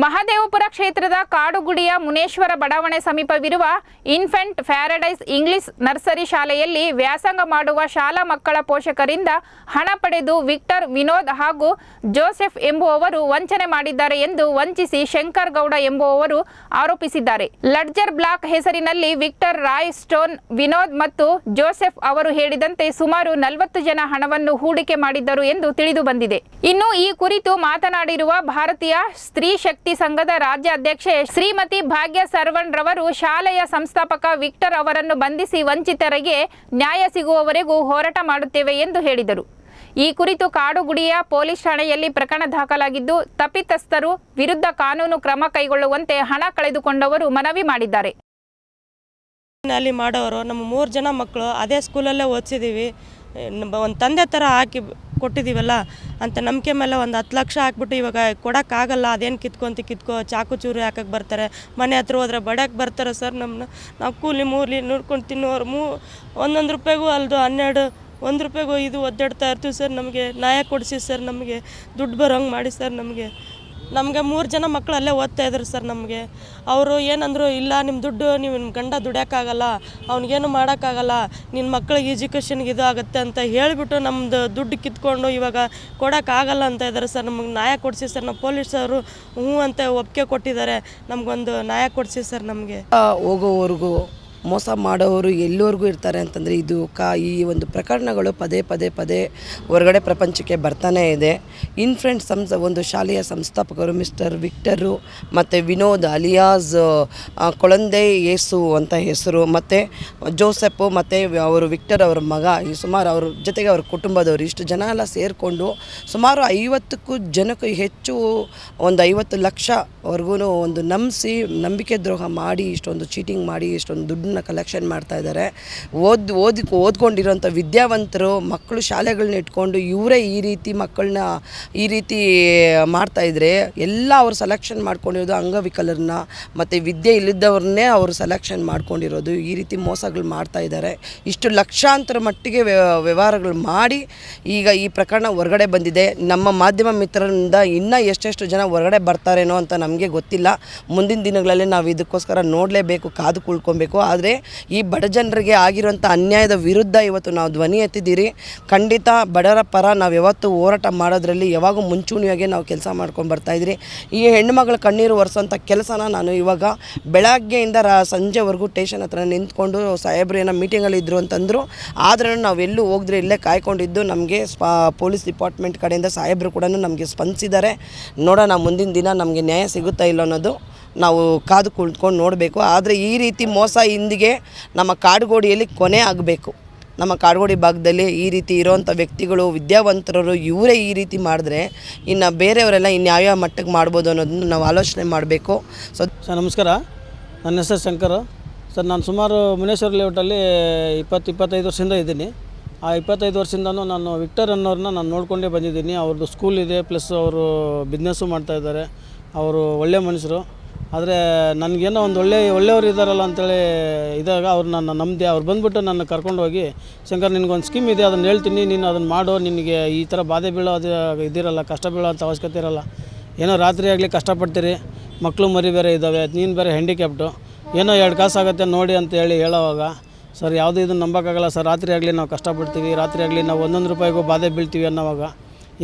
ಮಹದೇವಪುರ ಕ್ಷೇತ್ರದ ಕಾಡುಗುಡಿಯ ಮುನೇಶ್ವರ ಬಡಾವಣೆ ಸಮೀಪವಿರುವ ಇನ್ಫೆಂಟ್ ಪ್ಯಾರಡೈಸ್ ಇಂಗ್ಲಿಷ್ ನರ್ಸರಿ ಶಾಲೆಯಲ್ಲಿ ವ್ಯಾಸಂಗ ಮಾಡುವ ಶಾಲಾ ಮಕ್ಕಳ ಪೋಷಕರಿಂದ ಹಣ ಪಡೆದು ವಿಕ್ಟರ್ ವಿನೋದ್ ಹಾಗೂ ಜೋಸೆಫ್ ಎಂಬುವವರು ವಂಚನೆ ಮಾಡಿದ್ದಾರೆ ಎಂದು ವಂಚಿಸಿ ಶಂಕರ್ ಗೌಡ ಎಂಬುವವರು ಆರೋಪಿಸಿದ್ದಾರೆ. ಲಡ್ಜರ್ ಬ್ಲಾಕ್ ಹೆಸರಿನಲ್ಲಿ ವಿಕ್ಟರ್ ರಾಯ್ ಸ್ಟೋನ್ ವಿನೋದ್ ಮತ್ತು ಜೋಸೆಫ್ ಅವರು ಹೇಳಿದಂತೆ ಸುಮಾರು ನಲವತ್ತು ಜನ ಹಣವನ್ನು ಹೂಡಿಕೆ ಮಾಡಿದ್ದರು ಎಂದು ತಿಳಿದು ಬಂದಿದೆ. ಇನ್ನು ಈ ಕುರಿತು ಮಾತನಾಡಿರುವ ಭಾರತೀಯ ಸ್ತ್ರೀ ಶಕ್ತಿ ಸಂಘದ ರಾಜ್ಯ ಅಧ್ಯಕ್ಷೆ ಶ್ರೀಮತಿ ಭಾಗ್ಯ ಸರ್ವಣ್ ರವರು ಶಾಲೆಯ ಸಂಸ್ಥಾಪಕ ವಿಕ್ಟರ್ ಅವರನ್ನು ಬಂಧಿಸಿ ವಂಚಿತರಿಗೆ ನ್ಯಾಯ ಸಿಗುವವರೆಗೂ ಹೋರಾಟ ಮಾಡುತ್ತೇವೆ ಎಂದು ಹೇಳಿದರು. ಈ ಕುರಿತು ಕಾಡುಗುಡಿಯ ಪೊಲೀಸ್ ಠಾಣೆಯಲ್ಲಿ ಪ್ರಕರಣ ದಾಖಲಾಗಿದ್ದು, ತಪ್ಪಿತಸ್ಥರು ವಿರುದ್ಧ ಕಾನೂನು ಕ್ರಮ ಕೈಗೊಳ್ಳುವಂತೆ ಹಣ ಕಳೆದುಕೊಂಡವರು ಮನವಿ ಮಾಡಿದ್ದಾರೆ. ಅಲ್ಲಿ ಮಾಡೋರು, ನಮ್ಮ ಮೂರು ಜನ ಮಕ್ಕಳು ಅದೇ ಸ್ಕೂಲಲ್ಲೇ ಓದಿಸಿದ್ದೀವಿ ಒಂದು ತಂದೆ ಥರ ಹಾಕಿ ಕೊಟ್ಟಿದ್ದೀವಲ್ಲ ಅಂತ ನಂಬಿಕೆ ಮೇಲೆ ಒಂದು ಹತ್ತು ಲಕ್ಷ ಹಾಕ್ಬಿಟ್ಟು ಇವಾಗ ಕೊಡೋಕ್ಕಾಗಲ್ಲ, ಅದೇನು ಕಿತ್ಕೊಂತ ಕಿತ್ಕೋ, ಚಾಕು ಚೂರು ಹಾಕಕ್ಕೆ ಬರ್ತಾರೆ, ಮನೆ ಹತ್ರ ಹೋದ್ರೆ ಬಡಕ್ಕೆ ಬರ್ತಾರೆ ಸರ್ ನಮ್ಮನ್ನ ನಾವು ಕೂಲಿ ಮೂಲಿ ನೋಡ್ಕೊಂಡು ತಿನ್ನೋರು ಮೂ, ಒಂದೊಂದು ರೂಪಾಯಿಗೂ ಅಲ್ದು ಹನ್ನೆರಡು, ಒಂದು ರೂಪಾಯಿಗೂ ಇದು ಒದ್ದಾಡ್ತಾ ಇರ್ತೀವಿ ಸರ್ ನಮಗೆ. ನ್ಯಾಯ ಕೊಡಿಸಿ ಸರ್ ನಮಗೆ. ದುಡ್ಡು ಬರೋಂಗೆ ಮಾಡಿ ಸರ್ ನಮಗೆ. ನಮಗೆ ಮೂರು ಜನ ಮಕ್ಕಳು ಅಲ್ಲೇ ಓದ್ತಾ ಇದ್ರು ಸರ್ ನಮಗೆ. ಅವರು ಏನಂದರು, ಇಲ್ಲ ನಿಮ್ಮ ದುಡ್ಡು, ನೀವು ನಿಮ್ಮ ಗಂಡ ದುಡಿಯೋಕ್ಕಾಗಲ್ಲ ಅವ್ನಿಗೇನು ಮಾಡೋಕ್ಕಾಗಲ್ಲ ನಿನ್ನ ಮಕ್ಕಳಿಗೆ ಎಜುಕೇಷನ್ಗೆ ಇದು ಆಗುತ್ತೆ ಅಂತ ಹೇಳಿಬಿಟ್ಟು ನಮ್ಮದು ದುಡ್ಡು ಕಿತ್ಕೊಂಡು ಇವಾಗ ಕೊಡೋಕ್ಕಾಗಲ್ಲ ಅಂತ ಇದ್ದಾರೆ ಸರ್. ನಮಗೆ ನ್ಯಾಯ ಕೊಡಿಸಿ ಸರ್. ನಮ್ಮ ಪೊಲೀಸರು ಹ್ಞೂ ಅಂತ ಒಪ್ಪಿಗೆ ಕೊಟ್ಟಿದ್ದಾರೆ. ನಮಗೊಂದು ನ್ಯಾಯ ಕೊಡಿಸಿ ಸರ್ ನಮಗೆ. ಹೋಗೋವರೆಗೂ ಮೋಸ ಮಾಡೋರು ಎಲ್ಲಿವರೆಗೂ ಇರ್ತಾರೆ ಅಂತಂದರೆ ಇದು ಕಾ ಈ ಒಂದು ಪ್ರಕರಣಗಳು ಪದೇ ಪದೇ ಪದೇ ಹೊರಗಡೆ ಪ್ರಪಂಚಕ್ಕೆ ಬರ್ತಾನೇ ಇದೆ. ಇನ್ಫ್ರೆಂಟ್ ಸಂಸ್ ಒಂದು ಶಾಲೆಯ ಸಂಸ್ಥಾಪಕರು ಮಿಸ್ಟರ್ ವಿಕ್ಟರು ಮತ್ತು ವಿನೋದ್ ಅಲಿಯಾಸ್ ಕೊಳಂದೆ ಯೇಸು ಅಂತ ಹೆಸರು ಮತ್ತು ಜೋಸೆಪ್ ಮತ್ತು ಅವರು ವಿಕ್ಟರ್ ಅವರ ಮಗ. ಈ ಸುಮಾರು ಅವ್ರ ಜೊತೆಗೆ ಅವ್ರ ಕುಟುಂಬದವರು ಇಷ್ಟು ಜನ ಎಲ್ಲ ಸೇರಿಕೊಂಡು ಸುಮಾರು ಐವತ್ತಕ್ಕೂ ಜನಕ್ಕೂ ಹೆಚ್ಚು ಒಂದು ಐವತ್ತು ಲಕ್ಷವರೆಗೂ ಒಂದು ನಂಬಿಸಿ, ನಂಬಿಕೆ ದ್ರೋಹ ಮಾಡಿ, ಇಷ್ಟೊಂದು ಚೀಟಿಂಗ್ ಮಾಡಿ, ಇಷ್ಟೊಂದು ದುಡ್ಡನ್ನ ಕಲೆಕ್ಷನ್ ಮಾಡ್ತಾ ಇದ್ದಾರೆ. ಓದ್, ಓದಿ, ಓದ್ಕೊಂಡಿರೋಂಥ ವಿದ್ಯಾವಂತರು, ಮಕ್ಕಳು ಶಾಲೆಗಳನ್ನ ಇಟ್ಕೊಂಡು ಇವರೇ ಈ ರೀತಿ ಮಕ್ಕಳನ್ನ ಈ ರೀತಿ ಮಾಡ್ತಾಯಿದ್ರೆ ಎಲ್ಲ ಅವರು ಸೆಲೆಕ್ಷನ್ ಮಾಡ್ಕೊಂಡಿರೋದು ಅಂಗವಿಕಲರನ್ನ ಮತ್ತು ವಿದ್ಯೆ ಇಲ್ಲದವ್ರನ್ನೇ ಅವರು ಸೆಲೆಕ್ಷನ್ ಮಾಡ್ಕೊಂಡಿರೋದು, ಈ ರೀತಿ ಮೋಸಗಳು ಮಾಡ್ತಾ ಇದ್ದಾರೆ. ಇಷ್ಟು ಲಕ್ಷಾಂತರ ಮಟ್ಟಿಗೆ ವ್ಯವಹಾರಗಳು ಮಾಡಿ ಈಗ ಈ ಪ್ರಕರಣ ಹೊರಗಡೆ ಬಂದಿದೆ. ನಮ್ಮ ಮಾಧ್ಯಮ ಮಿತ್ರರಿಂದ ಇನ್ನೂ ಎಷ್ಟೆಷ್ಟು ಜನ ಹೊರಗಡೆ ಬರ್ತಾರೇನೋ ಅಂತ ನಮಗೆ ಗೊತ್ತಿಲ್ಲ. ಮುಂದಿನ ದಿನಗಳಲ್ಲಿ ನಾವು ಇದಕ್ಕೋಸ್ಕರ ನೋಡಲೇಬೇಕು, ಕಾದು ಕುಳ್ಕೊಬೇಕು. ಆದರೆ ಈ ಬಡ ಜನರಿಗೆ ಆಗಿರುವಂಥ ಅನ್ಯಾಯದ ವಿರುದ್ಧ ಇವತ್ತು ನಾವು ಧ್ವನಿ ಎತ್ತಿದ್ದೀರಿ. ಖಂಡಿತ ಬಡರ ಪರ ನಾವು ಯಾವತ್ತು ಹೋರಾಟ ಮಾಡೋದ್ರಲ್ಲಿ ಯಾವಾಗೂ ಮುಂಚೂಣಿಯಾಗಿ ನಾವು ಕೆಲಸ ಮಾಡ್ಕೊಂಡು ಬರ್ತಾ ಇದ್ದೀರಿ ಈ ಹೆಣ್ಣುಮಗಳ ಕಣ್ಣೀರು ಒರೆಸೋಂಥ ಕೆಲಸನ ನಾನು ಇವಾಗ ಬೆಳಗ್ಗೆಯಿಂದ ರಾ ಸಂಜೆವರೆಗೂ ಟೇಷನ್ ಹತ್ರ ನಿಂತ್ಕೊಂಡು ಸಾಹೇಬ್ರು ಏನೋ ಮೀಟಿಂಗಲ್ಲಿ ಇದ್ದರು ಅಂತಂದರು. ಆದ್ರೂ ನಾವು ಎಲ್ಲೂ ಹೋಗಿದ್ರೆ ಇಲ್ಲೇ ಕಾಯ್ಕೊಂಡಿದ್ದು. ನಮಗೆ ಪೊಲೀಸ್ ಡಿಪಾರ್ಟ್ಮೆಂಟ್ ಕಡೆಯಿಂದ ಸಾಹೇಬರು ಕೂಡ ನಮಗೆ ಸ್ಪಂದಿಸಿದ್ದಾರೆ. ನೋಡೋಣ ಮುಂದಿನ ದಿನ ನಮಗೆ ನ್ಯಾಯ ಸಿಗುತ್ತಾ ಇಲ್ಲ ಅನ್ನೋದು ನಾವು ಕಾದು ಕುಳಿತ್ಕೊಂಡು ನೋಡಬೇಕು. ಆದರೆ ಈ ರೀತಿ ಮೋಸ ಇಂದಿಗೆ ನಮ್ಮ ಕಾಡುಗೋಡಿಯಲ್ಲಿ ಕೊನೆ ಆಗಬೇಕು. ನಮ್ಮ ಕಾಡುಗೋಡಿ ಭಾಗದಲ್ಲಿ ಈ ರೀತಿ ಇರೋವಂಥ ವ್ಯಕ್ತಿಗಳು, ವಿದ್ಯಾವಂತರರು ಇವರೇ ಈ ರೀತಿ ಮಾಡಿದ್ರೆ ಇನ್ನು ಬೇರೆಯವರೆಲ್ಲ ಇನ್ನು ಯಾವ್ಯಾವ ಮಟ್ಟಕ್ಕೆ ಮಾಡ್ಬೋದು ಅನ್ನೋದನ್ನು ನಾವು ಆಲೋಚನೆ ಮಾಡಬೇಕು. ಸೊ ಸರ್, ನಮಸ್ಕಾರ. ನನ್ನ ಹೆಸರು ಶಂಕರ್. ಸರ್, ನಾನು ಸುಮಾರು ಮುನೇಶ್ವರ ಲೇಔಟಲ್ಲಿ ಇಪ್ಪತ್ತು, ಇಪ್ಪತ್ತೈದು ವರ್ಷದಿಂದ ಇದ್ದೀನಿ. ಆ ಇಪ್ಪತ್ತೈದು ವರ್ಷದಿಂದನೂ ನಾನು ವಿಕ್ಟರ್ ಅನ್ನೋರನ್ನ ನಾನು ನೋಡಿಕೊಂಡೇ ಬಂದಿದ್ದೀನಿ. ಅವ್ರದ್ದು ಸ್ಕೂಲ್ ಇದೆ ಪ್ಲಸ್ ಅವರು ಬಿಸ್ನೆಸ್ಸು ಮಾಡ್ತಾ ಇದ್ದಾರೆ. ಅವರು ಒಳ್ಳೆ ಮನುಷ್ಯರು. ಆದರೆ ನನಗೇನೋ ಒಂದು ಒಳ್ಳೆ, ಒಳ್ಳೆಯವ್ರು ಇದ್ದಾರಲ್ಲ ಅಂತೇಳಿ ಇದಾಗ ಅವ್ರು ನನ್ನ ನಂಬಿದೆ, ಅವ್ರು ಬಂದುಬಿಟ್ಟು ನನ್ನ ಕರ್ಕೊಂಡೋಗಿ ಶಂಕರ್ ನಿನಗೊಂದು ಸ್ಕೀಮ್ ಇದೆ, ಅದನ್ನು ಹೇಳ್ತೀನಿ, ನೀನು ಅದನ್ನು ಮಾಡು, ನಿನಗೆ ಈ ಥರ ಬಾಧೆ ಬೀಳೋದು ಇದಿರಲ್ಲ, ಕಷ್ಟ ಬೀಳೋಂಥ ಅವಶ್ಯಕತೆ ಇರಲ್ಲ. ಏನೋ ರಾತ್ರಿ ಆಗಲಿ ಕಷ್ಟಪಡ್ತೀರಿ ಮಕ್ಕಳು ಮರಿ ಬೇರೆ ಇದ್ದಾವೆ ನೀನು ಬೇರೆ ಹ್ಯಾಂಡಿಕ್ಯಾಪ್ಟು ಏನೋ ಎರಡು ಕಾಸು ಆಗುತ್ತೆ ನೋಡಿ ಅಂತ ಹೇಳಿ ಹೇಳೋವಾಗ, ಸರ್, ಯಾವುದೂ ಇದನ್ನು ನಂಬೋಕ್ಕಾಗಲ್ಲ, ಸರ್, ರಾತ್ರಿ ಆಗಲಿ ನಾವು ಕಷ್ಟಪಡ್ತೀವಿ, ರಾತ್ರಿ ಆಗಲಿ ನಾವು ಒಂದೊಂದು ರೂಪಾಯಿಗೂ ಬಾಧೆ ಬೀಳ್ತೀವಿ ಅನ್ನೋವಾಗ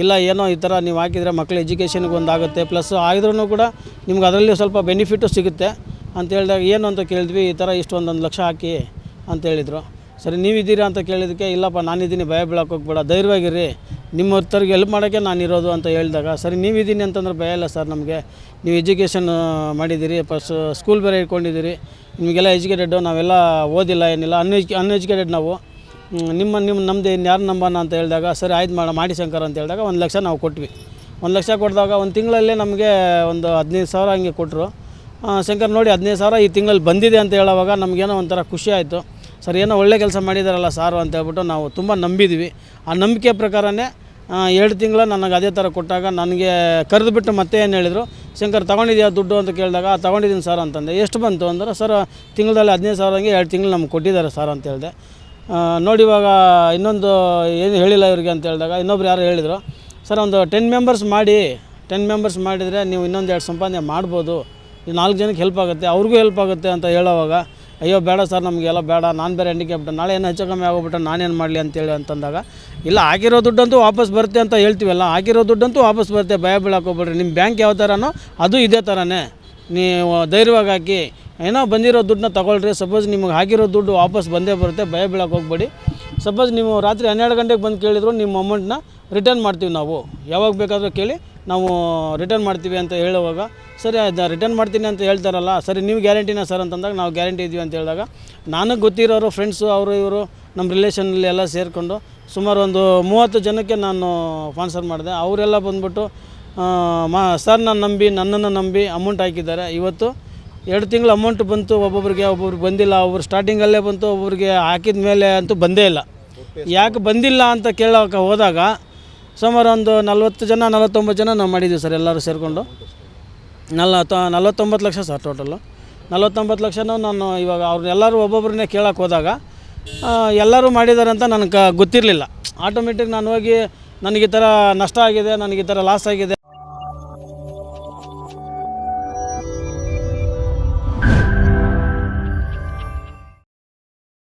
ಇಲ್ಲ, ಏನೋ ಈ ಥರ ನೀವು ಹಾಕಿದರೆ ಮಕ್ಕಳ ಎಜುಕೇಷನ್ಗೆ ಒಂದಾಗುತ್ತೆ. ಪ್ಲಸ್ ಆಗಿದ್ರೂ ಕೂಡ ನಿಮ್ಗೆ ಅದರಲ್ಲಿ ಸ್ವಲ್ಪ ಬೆನಿಫಿಟ್ಟು ಸಿಗುತ್ತೆ. ಅಂತ ಹೇಳಿದಾಗ, ಏನು ಅಂತ ಕೇಳಿದ್ವಿ, ಈ ಥರ ಇಷ್ಟು ಒಂದೊಂದು ಲಕ್ಷ ಹಾಕಿ ಅಂತ ಹೇಳಿದರು. ಸರಿ, ನೀವಿದ್ದೀರಾ ಅಂತ ಕೇಳಿದ್ದಕ್ಕೆ, ಇಲ್ಲಪ್ಪ, ನಾನಿದ್ದೀನಿ, ಭಯ ಬೀಳಕ್ಕೆ ಹೋಗ್ಬೇಡ ಧೈರ್ಯವಾಗಿರಿ ನಿಮ್ಮ ಹೊತ್ತರಿಗೆ ಹೆಲ್ಪ್ ಮಾಡೋಕ್ಕೆ ನಾನಿರೋದು ಅಂತ ಹೇಳಿದಾಗ, ಸರಿ, ನೀವಿದ್ದೀನಿ ಅಂತಂದ್ರೆ ಭಯ ಇಲ್ಲ ಸರ್ ನಮಗೆ. ನೀವು ಎಜುಕೇಷನ್ ಮಾಡಿದ್ದೀರಿ ಪ್ಲಸ್ ಸ್ಕೂಲ್ ಬೇರೆ ಇಟ್ಕೊಂಡಿದ್ದೀರಿ ನಿಮಗೆಲ್ಲ ಎಜುಕೇಟೆಡ್ಡು ನಾವೆಲ್ಲ ಓದಿಲ್ಲ ಏನಿಲ್ಲ, ಅನ್ಎಜು, ಅನ್ಎಜುಕೇಟೆಡ್ ನಾವು. ನಿಮ್ಮ ನಿಮ್ಮ ನಮ್ಮದು ಇನ್ಯಾರು ನಂಬೋಣ ಅಂತ ಹೇಳಿದಾಗ ಸರಿ ಆಯ್ತು ಮಾಡ ಮಾಡಿ ಶಂಕರ್ ಅಂತ ಹೇಳಿದಾಗ ಒಂದು ಲಕ್ಷ ನಾವು ಕೊಟ್ವಿ. ಒಂದು ಲಕ್ಷ ಕೊಡಿದಾಗ ಒಂದು ತಿಂಗಳಲ್ಲೇ ನಮಗೆ ಒಂದು ಹದಿನೈದು ಸಾವಿರ ಹಂಗೆ ಕೊಟ್ಟರು ಶಂಕರ್ ನೋಡಿ ಹದಿನೈದು ಸಾವಿರ ಈ ತಿಂಗಳಲ್ಲಿ ಬಂದಿದೆ ಅಂತ ಹೇಳೋವಾಗ ನಮಗೇನೋ ಒಂಥರ ಖುಷಿ ಆಯಿತು. ಸರ್ ಏನೋ ಒಳ್ಳೆ ಕೆಲಸ ಮಾಡಿದಾರಲ್ಲ ಸಾರು ಅಂತ ಹೇಳ್ಬಿಟ್ಟು ನಾವು ತುಂಬ ನಂಬಿದ್ವಿ. ಆ ನಂಬಿಕೆ ಪ್ರಕಾರನೇ ಎರಡು ತಿಂಗಳ ನನಗೆ ಅದೇ ಥರ ಕೊಟ್ಟಾಗ ನನಗೆ ಕರೆದುಬಿಟ್ಟು ಮತ್ತೆ ಏನು ಹೇಳಿದರು ಶಂಕರ್ ತೊಗೊಂಡಿದ್ಯಾ ದುಡ್ಡು? ಅಂತ ಕೇಳಿದಾಗ "ಆ, ತೊಗೊಂಡಿದ್ದೀನಿ ಸರ್ ಅಂತಂದೆ. ಎಷ್ಟು ಬಂತು ಅಂದ್ರೆ ಸರ್ ತಿಂಗಳಲ್ಲಿ ಹದಿನೈದು ಸಾವಿರ ಹಂಗೆ ಎರಡು ತಿಂಗಳು ನಮ್ಗೆ ಕೊಟ್ಟಿದ್ದಾರೆ ಸರ್ ಅಂತ ಹೇಳಿದೆ. ನೋಡಿ ಇವಾಗ ಇನ್ನೊಂದು ಏನು ಹೇಳಿಲ್ಲ ಇವ್ರಿಗೆ ಅಂತ ಹೇಳಿದಾಗ ಇನ್ನೊಬ್ರು ಯಾರು ಹೇಳಿದರು, ಸರ್, ಒಂದು ಟೆನ್ ಮೆಂಬರ್ಸ್ ಮಾಡಿ ಟೆನ್ ಮೆಂಬರ್ಸ್ ಮಾಡಿದರೆ ನೀವು ಇನ್ನೊಂದು ಎರಡು ಸಂಪಾದನೆ ಮಾಡ್ಬೋದು. ಈ ನಾಲ್ಕು ಜನಕ್ಕೆ ಹೆಲ್ಪ್ ಆಗುತ್ತೆ, ಅವ್ರಿಗೂ ಹೆಲ್ಪ್ ಆಗುತ್ತೆ ಅಂತ ಹೇಳೋವಾಗ, ಅಯ್ಯೋ, ಬೇಡ ಸರ್, ನಮಗೆಲ್ಲ ಬೇಡ, ನಾನು ಬೇರೆ ಹ್ಯಾಂಡಿಕ್ಯಾಪ್ಟ್ ನಾಳೆ ಏನು ಹೆಚ್ಚು ಕಮ್ಮಿ ಆಗೋಗ್ಬಿಟ್ಟು ನಾನೇನು ಮಾಡಲಿ? ಅಂತೇಳಿ ಅಂತಂದಾಗ, ಇಲ್ಲ, ಹಾಕಿರೋ ದುಡ್ಡಂತೂ ವಾಪಸ್ ಬರುತ್ತೆ ಅಂತ ಹೇಳ್ತೀವಲ್ಲ, ಹಾಕಿರೋ ದುಡ್ಡಂತೂ ವಾಪಸ್ ಬರುತ್ತೆ, ಭಯ ಬೀಳಕ್ಕೆ ಹೋಗ್ಬೇಡ್ರಿ. ನಿಮ್ಮ ಬ್ಯಾಂಕ್ ಯಾವ ಥರನೋ ಅದು ಇದೇ ಥರನೇ ನೀವು ಧೈರ್ಯವಾಗಿ ಹಾಕಿ ಏನೋ ಬಂದಿರೋ ದುಡ್ಡನ್ನ ತಗೊಳ್ರಿ. ಸಪೋಸ್ ನಿಮಗೆ ಹಾಕಿರೋ ದುಡ್ಡು ವಾಪಸ್ ಬಂದೇ ಬರುತ್ತೆ, ಭಯ ಬೀಳಕ್ಕೆ ಹೋಗ್ಬೇಡಿ. ಸಪೋಸ್ ನೀವು ರಾತ್ರಿ ಹನ್ನೆರಡು ಗಂಟೆಗೆ ಬಂದು ಕೇಳಿದ್ರು ನಿಮ್ಮ ಅಮೌಂಟ್ನ ರಿಟರ್ನ್ ಮಾಡ್ತೀವಿ ನಾವು. ಯಾವಾಗ ಬೇಕಾದರೂ ಕೇಳಿ ನಾವು ರಿಟರ್ನ್ ಮಾಡ್ತೀವಿ ಅಂತ ಹೇಳುವಾಗ, ಸರಿ ಅದು ರಿಟರ್ನ್ ಮಾಡ್ತೀನಿ ಅಂತ ಹೇಳ್ತಾರಲ್ಲ, ಸರಿ, ನೀವು ಗ್ಯಾರಂಟಿನ ಸರ್ ಅಂತಂದಾಗ ನಾವು ಗ್ಯಾರಂಟಿ ಇದ್ದೀವಿ ಅಂತ ಹೇಳಿದಾಗ, ನನಗೆ ಗೊತ್ತಿರೋರು ಫ್ರೆಂಡ್ಸು ಅವರು, ಇವರು ನಮ್ಮ ರಿಲೇಷನಲ್ಲಿ ಎಲ್ಲ ಸೇರಿಕೊಂಡು ಸುಮಾರು ಒಂದು ಮೂವತ್ತು ಜನಕ್ಕೆ ನಾನು ಸ್ಪಾನ್ಸರ್ ಮಾಡಿದೆ. ಅವರೆಲ್ಲ ಬಂದ್ಬಿಟ್ಟು ಮಾ ಸರ್ ನಾನು ನಂಬಿ, ನನ್ನನ್ನು ನಂಬಿ ಅಮೌಂಟ್ ಹಾಕಿದ್ದಾರೆ. ಇವತ್ತು ಎರಡು ತಿಂಗಳು ಅಮೌಂಟ್ ಬಂತು, ಒಬ್ಬೊಬ್ರಿಗೆ ಒಬ್ಬೊಬ್ರು ಬಂದಿಲ್ಲ. ಒಬ್ಬರು ಸ್ಟಾರ್ಟಿಂಗಲ್ಲೇ ಬಂತು ಒಬ್ಬರಿಗೆ ಹಾಕಿದ ಮೇಲೆ ಅಂತೂ ಬಂದೇ ಇಲ್ಲ. ಯಾಕೆ ಬಂದಿಲ್ಲ ಅಂತ ಕೇಳೋಕೆ ಹೋದಾಗ ಸುಮಾರು ಒಂದು ನಲ್ವತ್ತು ಜನ, ನಲವತ್ತೊಂಬತ್ತು ಜನ ನಾವು ಮಾಡಿದ್ದೀವಿ ಸರ್, ಎಲ್ಲರೂ ಸೇರಿಕೊಂಡು. ನಲ್ವತ್ತು, ನಲ್ವತ್ತೊಂಬತ್ತು ಲಕ್ಷ ಸರ್ ಟೋಟಲ್ಲು ನಲ್ವತ್ತೊಂಬತ್ತು ಲಕ್ಷನೂ ನಾನು ಇವಾಗ ಅವ್ರನ್ನೆಲ್ಲರೂ ಒಬ್ಬೊಬ್ರನ್ನೇ ಕೇಳೋಕೆ ಹೋದಾಗ ಎಲ್ಲರೂ ಮಾಡಿದ್ದಾರೆ ಅಂತ ನನಗೆ ಗೊತ್ತಿರಲಿಲ್ಲ. ಆಟೋಮೆಟಿಕ್ ನಾನು ಹೋಗಿ, ನನಗೆ ಈ ಥರ ನಷ್ಟ ಆಗಿದೆ, ನನಗೆ ಈ ಥರ ಲಾಸ್ ಆಗಿದೆ.